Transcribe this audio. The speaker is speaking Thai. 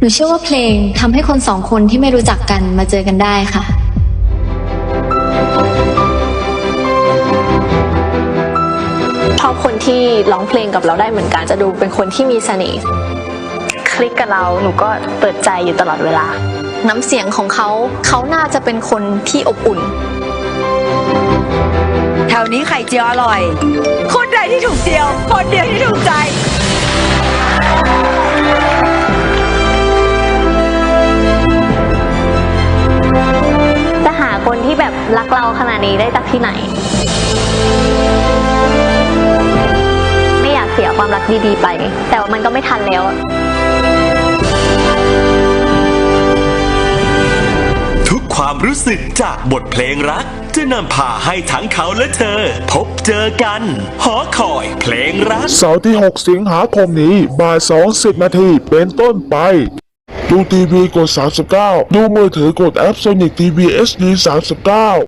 หนูเชื่อว่าเพลงทำให้คนสองคนที่ไม่รู้จักกันมาเจอกันได้ค่ะ ชอบคนที่ร้องเพลงกับเราได้เหมือนกันจะดูเป็นคนที่มีเสน่ห์คลิกกับเราหนูก็เปิดใจอยู่ตลอดเวลา น้ำเสียงของเขาเขาน่าจะเป็นคนที่อบอุ่น แถวนี้ไข่เจียวอร่อย คนใดที่ถูกเจียว คนเดียวที่ถูกใจ รักเราขนาดนี้ได้จากที่ไหน ไม่อยากเสียความรักดีๆไป แต่ว่ามันก็ไม่ทันแล้วทุกความรู้สึกจากบทเพลงรัก จะนำพาให้ทั้งเขาและเธอ พบเจอกัน หอคอยเพลงรัก เสาร์ที่ 6 สิงหาคมนี้บ่าย2 0นาทีเป็นต้นไป ดูทีวีกด 39 ดูมือถือกดแอป Sonic TV HD 39